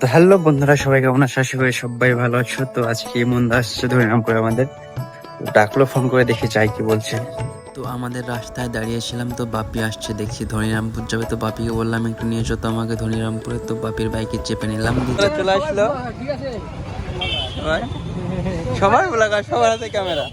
তো হ্যালো বন্ধুরা সবাই কেমন আছো? আশা করি সবাই ভালো আছো। তো আজকে মন্দা আসছে ধরিনামপুরে আমাদের। ডাকলো ফোন করে দেখে যাই কি বলছে। তো আমাদের রাস্তায় দাঁড়িয়েছিলাম তো বাপি আসছে দেখছি ধনিরামপুর যাবে। তো বাপিকে বললাম একটু নিয়ে এসো তো আমাকে ধনিরামপুরে। তো বাপির বাইকে চেপে নিলাম। চলে আসলো? সবার সবার হাতে ক্যামেরা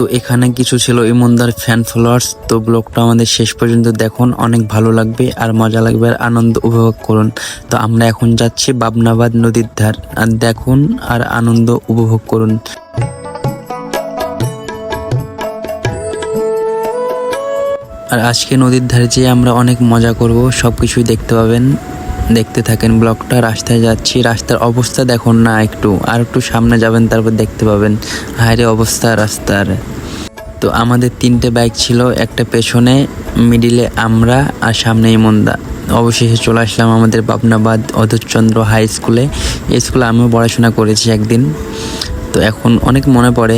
তো এখানে কিছু ছিল ইমনদার ফ্যান ফলোয়ার্স তো ব্লগটা আমাদের শেষ পর্যন্ত দেখুন। অনেক ভালো লাগবে আর মজা লাগবে আর আনন্দ উপভোগ করুন। তো আমরা এখন যাচ্ছি বাবনাবাদ নদীর ধার। আর দেখুন আর আনন্দ উপভোগ করুন। আর আজকে নদীর ধারে যেয়ে আমরা অনেক মজা করব সব কিছুই দেখতে পাবেন। দেখতে থাকেন ব্লকটা রাস্তায় যাচ্ছি, রাস্তার অবস্থা দেখুন না একটু, আর একটু সামনে যাবেন তারপর দেখতে পাবেন। হায়রে অবস্থা রাস্তার। তো আমাদের তিনটে বাইক ছিল, একটা পেছনে, মিডিলে আমরা আর সামনে ইমন্দা অবশেষে চলে আসলাম আমাদের পাবনাবাদ অধরচন্দ্র হাই স্কুলে। এই স্কুলে আমিও পড়াশোনা করেছি একদিন। তো এখন অনেক মনে পড়ে,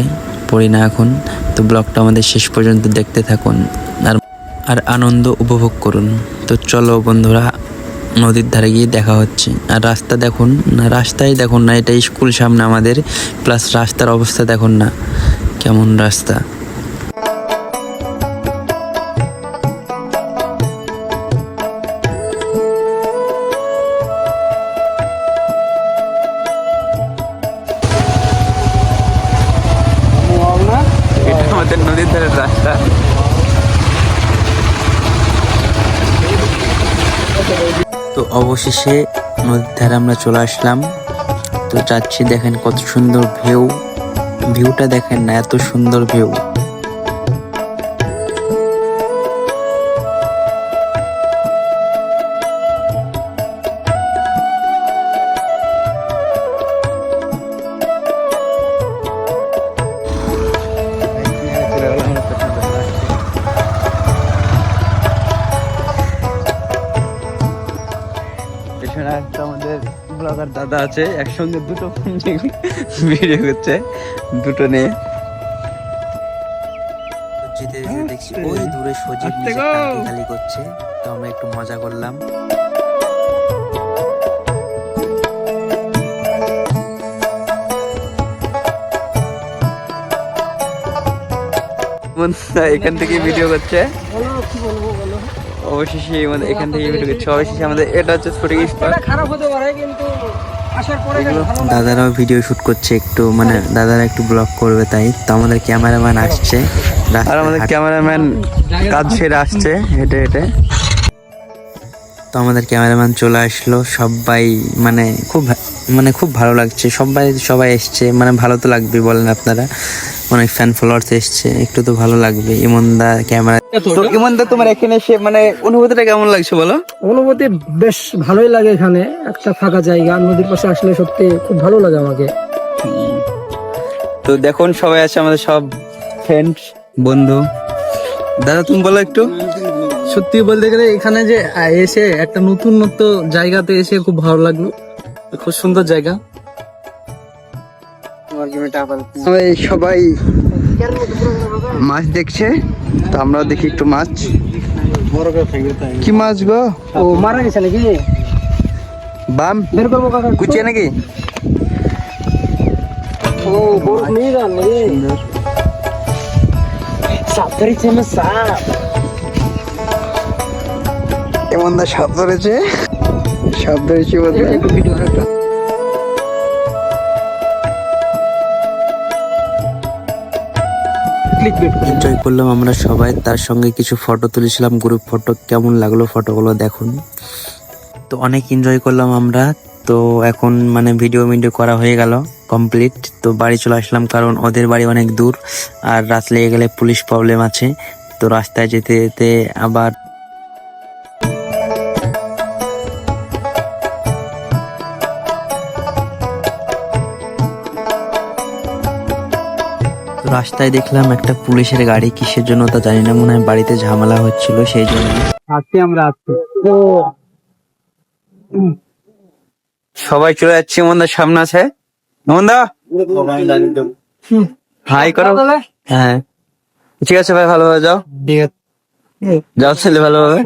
পড়ি না এখন। তো ব্লগটা আমাদের শেষ পর্যন্ত দেখতে থাকুন। আর আর আনন্দ উপভোগ করুন। তো চলো বন্ধুরা নদীর ধারে গিয়ে দেখা হচ্ছে। আর রাস্তা দেখুন, না রাস্তায় দেখুন না এটা স্কুল সামনে আমাদের প্লাস রাস্তার অবস্থা দেখুন না, কেমন রাস্তা। নদীর রাস্তা। তো অবশেষে নদীর ধারে আমরা চলে আসলাম। তো যাচ্ছি, দেখেন কত সুন্দর ভিউ ভিউটা দেখেন না, এত সুন্দর ভিউ একটা আমাদের ব্লগার দাদা আছে একসঙ্গে দুটো ফোন ভিডিও করছে দুটো নিয়ে। যেতে যেতে দেখছি ওই দূরে সজীব খালি করছে। তো আমরা একটু মজা করলাম। এখান থেকে ভিডিও করছে। অবশেষে আমাদের এখান থেকে অবশেষে আমাদের এটা হচ্ছে স্ফটিক স্পট খারাপ হতে পারে কিন্তু দাদারাও ভিডিও শুট করছে একটু মানে দাদারা একটু ব্লগ করবে তাই। তো আমাদের ক্যামেরাম্যান আসছে। আর আমাদের ক্যামেরাম্যান কাজ সেরে আসছে হেঁটে হেঁটে। তো আমাদের ক্যামেরাম্যান চলে আসলো। সবাই মানে খুব মানে খুব ভালো লাগছে। সবাই সবাই এসছে। মানে ভালো তো লাগবে বলেন আপনারা। অনেক ফ্যান ফলোয়ার্স এসছে একটু তো ভালো লাগবে। ইমনদা ক্যামেরা তো ইমন দা তোমার এখানে এসে মানে অনুভূতিটা কেমন লাগছে বলো? অনুভূতি বেশ ভালোই লাগে এখানে একটা ফাঁকা জায়গা নদীর পাশে আসলে সত্যি খুব ভালো লাগে আমাকে। তো দেখুন সবাই আছে আমাদের সব ফ্রেন্ড বন্ধু। দাদা তুমি বলো একটু। সত্যি বলতে গেলে এখানে যে এসে একটা নতুন নতুন জায়গাতে এসে খুব ভালো লাগল। খুব সুন্দর জায়গা। সবাই মাছ দেখছে তো আমরা দেখি একটু মাছ। কি মাছ গো? ও মারা গেছে নাকি? বাম। বের করব কুচিয়ে নাকি? ও বড় নিয়ে যান সাপ ধরেছে আমার সাপ। এমন দা সাপ ধরেছে? সাপ ধরেছে বলতে? ক্লিক এনজয় করলাম আমরা সবাই, তার সঙ্গে কিছু ফটো তুলেছিলাম গ্রুপ ফটো কেমন লাগল ফটোগুলো দেখুন। তো অনেক এনজয় করলাম আমরা। তো এখন মানে ভিডিও মিডিও করা হয়ে গেল কমপ্লিট তো বাড়ি চলে আসলাম কারণ ওদের বাড়ি অনেক দূর। আর রাত লেগে গেলে পুলিশ প্রবলেম আছে। তো রাস্তায় যেতে যেতে আবার রাস্তায় দেখলাম একটা পুলিশের গাড়ি কিসের জন্য তা জানি না মনে হয় বাড়িতে ঝামেলা হচ্ছিল সেই জন্য। আজকে আমরা আসছি তো সবাই চলে যাচ্ছে এমন দা সামনে আছে। এমন দা হাই করো। হ্যাঁ। ঠিক আছে ভাই ভালোভাবে যাও। যাও ছেলে ভালোভাবে।